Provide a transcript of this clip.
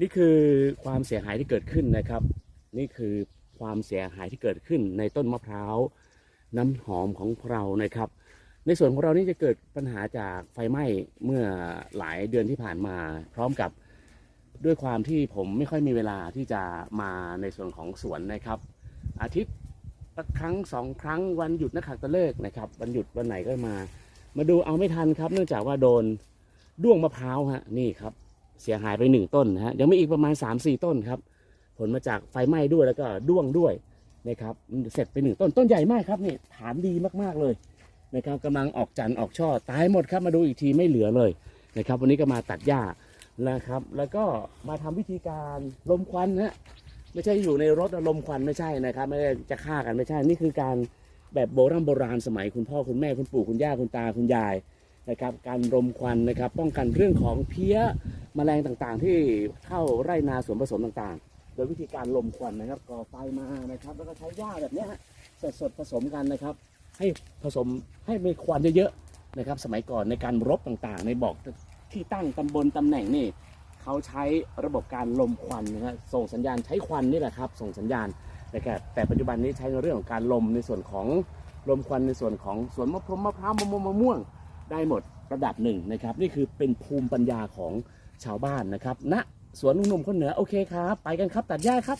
นี่คือความเสียหายที่เกิดขึ้นนะครับ นี่คือความเสียหายที่เกิดขึ้นในต้นมะพร้าวน้ำหอมของเรานะครับ ในส่วนของเรานี่จะเกิดปัญหาจากไฟไหม้เมื่อหลายเดือนที่ผ่านมา พร้อมกับด้วยความที่ผมไม่ค่อยมีเวลาที่จะมาในส่วนของสวนนะครับ อาทิตย์ละครั้งสองครั้งวันหยุดนักขัตฤกษ์นะครับวันหยุดวันไหนก็มา มาดูเอาไม่ทันครับ เนื่องจากว่าโดนด้วงมะพร้าวฮะนี่ครับ เสียหายไปหนึ่งต้นนะฮะยังมีอีกประมาณ3ามสี่ต้นครับ ผลมาจากไฟไหม้ด้วยแล้วก็ด้วงด้วยนะครับเสร็จไปหนึ่งต้นต้นใหญ่มากครับนี่ฐานดีมากๆเลยนะครับกำลังออกจันทร์ออกช่อตายหมดครับมาดูอีกทีไม่เหลือเลยนะครับ วันนี้ก็มาตัดหญ้านะครับ แล้วก็มาทำวิธีการลมควันฮะไม่ใช่อยู่ในรถแล้วลมควันไม่ใช่นะครับไม่ได้จะฆ่ากันไม่ใช่นี่คือการแบบโบราณโบราณสมัยคุณพ่อคุณแม่คุณปู่คุณย่าคุณตาคุณยายนะครับ การรมควันนะครับ ป้องกันเรื่องของเพี้ย แมลงต่างๆ ที่เข้าไร่นาสวนผสมต่างๆ โดยวิธีการลมควันนะครับก่อไฟมานะครับ แล้วก็ใช้หญ้าแบบนี้ยฮะสดๆผสมกันนะครับ ให้ผสมให้มีควันเยอะๆนะครับ สมัยก่อนในการรบต่างๆ ในบอกที่ตั้งตำบลตำแหน่งนี่เขาใช้ระบบการลมควันนะฮะส่งสัญญาณใช้ควันนี่แหละครับ ส่งสัญญาณนะครับแต่ปัจจุบันนี้ใช้ในเรื่องของการลมในส่วนของลมควันในส่วนของสวนมะพร้าวมะพร้าวมะม่วงมะม่วง ได้หมดระดับหนึ่งนะครับ นี่คือเป็นภูมิปัญญาของ ชาวบ้านนะครับณสวนลุงหนุ่มคนเหนือโอเคครับ ไปกันครับตัดหญ้าครับ